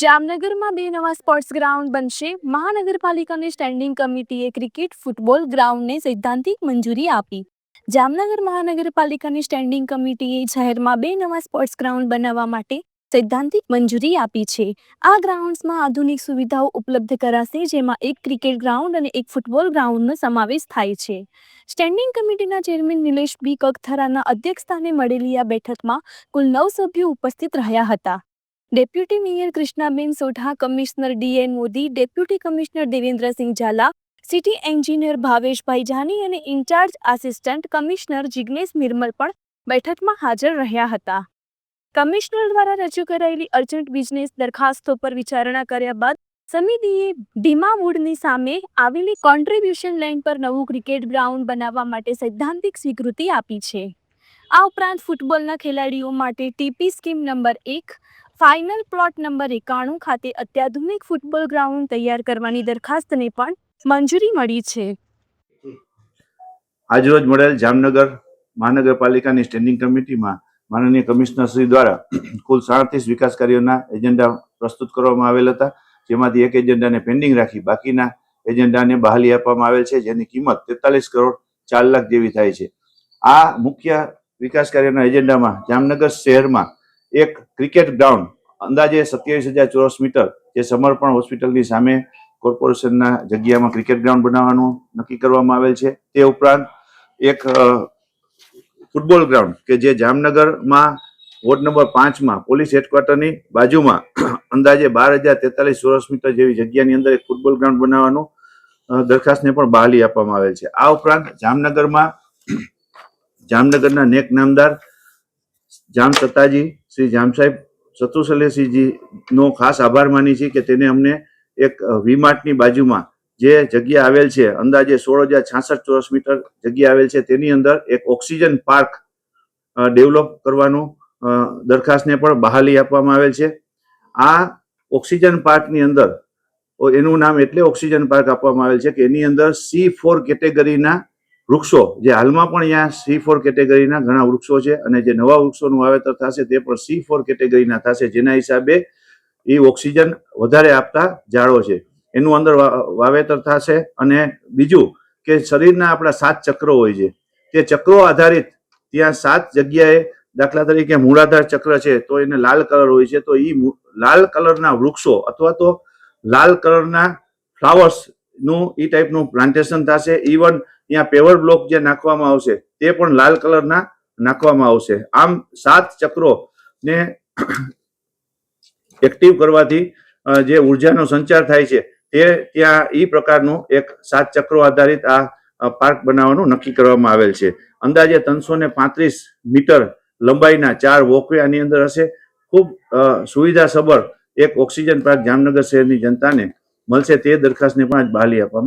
જામનગરમાં બે નવા સ્પોર્ટ્સ ગ્રાઉન્ડ બનશે. મહાનગરપાલિકાની સ્ટેન્ડિંગ કમિટીએ ક્રિકેટ ફૂટબોલ ગ્રાઉન્ડને સૈદ્ધાંતિક મંજૂરી આપી. જામનગર મહાનગરપાલિકાની સ્ટેન્ડિંગ કમિટીએ શહેરમાં બે નવા સ્પોર્ટ્સ ગ્રાઉન્ડ બનાવવા માટે સૈદ્ધાંતિક મંજૂરી આપી છે. આ ગ્રાઉન્ડ્સમાં આધુનિક સુવિધાઓ ઉપલબ્ધ કરાશે, જેમાં એક ક્રિકેટ ગ્રાઉન્ડ અને એક ફૂટબોલ ગ્રાઉન્ડનો સમાવેશ થાય છે. સ્ટેન્ડિંગ કમિટીના ચેરમેન નિલેશ બી. કગથરાના અધ્યક્ષસ્થાને મળેલી આ બેઠકમાં કુલ નવ સભ્યો ઉપસ્થિત રહ્યા હતા. Deputy mayor Krishnaben Sodha, commissioner D N Modi, deputy commissioner Devendrasinh Jhala, city engineer Bhaveshbhai Jani અને in charge assistant commissioner Jignesh Nirmal પણ બેઠકમાં હાજર રહ્યા હતા. કમિશનર દ્વારા રજૂ કરાયેલી અર્જન્ટ બિઝનેસ દરખાસ્તો પર વિચારણા કર્યા બાદ સમિતિએ ડીમાવુડની સામે આવેલી કોન્ટ્રીબ્યુશન લેન્ડ પર નવું ક્રિકેટ ગ્રાઉન્ડ બનાવવા માટે સૈદ્ધાંતિક સ્વીકૃતિ આપી છે. આ ઉપરાંત ફૂટબોલના ખેલાડીઓ માટે ટીપી સ્કીમ નંબર એક ફાઇનલ પ્લોટ નંબર એકાણું ખાતે અત્યાધુનિક ફૂટબોલ ગ્રાઉન્ડ તૈયાર કરવાની દરખાસ્તને પણ મંજૂરી મળી છે. આજરોજ મળેલ જામનગર મહાનગરપાલિકાની સ્ટેન્ડિંગ કમિટીમાં માનનીય કમિશનર શ્રી દ્વારા કુલ સાડત્રીસ વિકાસ કાર્યોના એજન્ડા પ્રસ્તુત કરવામાં આવેલ હતા. જેમાંથી એક એજન્ડાને પેન્ડિંગ રાખી બાકીના એજન્ડાને બહાલી આપવામાં આવેલ છે, જેની કિંમત તેતાલીસ કરોડ ચાર લાખ જેવી થાય છે. આ મુખ્ય વિકાસ કાર્યના એજન્ડામાં જામનગર શહેરમાં એક ક્રિકેટ ગ્રાઉન્ડ, અંદાજે સત્યાવીસ હજાર ચોરસ મીટર, જે સમર્પણ હોસ્પિટલની સામે કોર્પોરેશનના જગ્યામાં ક્રિકેટ ગ્રાઉન્ડ બનાવવાનું નક્કી કરવામાં આવેલ છે. તે ઉપરાંત એક ફૂટબોલ ગ્રાઉન્ડ, કે જે જામનગરમાં વોર્ડ નંબર પાંચમાં પોલીસ હેડક્વાર્ટરની બાજુમાં અંદાજે બાર હજાર તેતાલીસ ચોરસ મીટર જેવી જગ્યાની અંદર એક ફૂટબોલ ગ્રાઉન્ડ બનાવવાનું દરખાસ્તને પણ બહાલી આપવામાં આવેલ છે. આ ઉપરાંત જામનગરમાં, જામનગરના નેક નામદાર જામ સત્તાજી શ્રી જામ સાહેબ ચતુસલેસિંહજી નો ખાસ આભાર માની છે કે તેને અમને એક વીમાર્ટની બાજુમાં જે જગ્યા આવેલ છે, અંદાજે સોળ હજાર છાસઠ ચોરસ મીટર જગ્યા આવેલ છે, તેની અંદર એક ઓક્સિજન પાર્ક ડેવલપ કરવાનું દરખાસ્તને પણ બહાલી આપવામાં આવેલ છે. આ ઓક્સિજન પાર્કની અંદર એનું નામ એટલે ઓક્સિજન પાર્ક આપવામાં આવેલ છે કે એની અંદર સી ફોર કેટેગરીના વૃક્ષો, જે હાલમાં પણ અહીંયા સી ફોર કેટેગરીના ઘણા વૃક્ષો છે અને જે નવા વૃક્ષોનું વાવેતર થશે તે પણ સી ફોર કેટેગરીના થશે. જેના હિસાબે એ ઓક્સિજન વધારે આપતા ઝાડો છે. એનું અંદર વાવેતર થશે અને બીજું કે શરીરના આપણા સાત ચક્રો હોય છે. તે ચક્રો આધારિત ત્યાં સાત જગ્યાએ દાખલા તરીકે મૂળાધાર ચક્ર છે તો એને લાલ કલર હોય છે તો એ લાલ કલરના વૃક્ષો અથવા તો લાલ કલરના ફ્લાવર્સનું એ ટાઈપનું પ્લાન્ટેશન થશે. ઇવન ત્યાં પેવર બ્લોક જે નાખવામાં આવશે, તે પણ લાલ કલરના નાખવામાં આવશે. આમ સાત ચક્રો ને એક્ટિવ કરવાથી જે ઉર્જાનો સંચાર થાય છે, તે ત્યાં એ પ્રકારનું એક સાત ચક્રો આધારિત આ પાર્ક બનાવવાનું નક્કી કરવામાં આવેલ છે. અંદાજે ત્રણસો ને પાંત્રીસ મીટર લંબાઈના ચાર વોકવે આની અંદર હશે. ખૂબ સુવિધાસભર એક ઓક્સિજન પાર્ક જામનગર શહેરની જનતાને મળશે. તે દરખાસ્તને પણ આજ બહાલી આપવામાં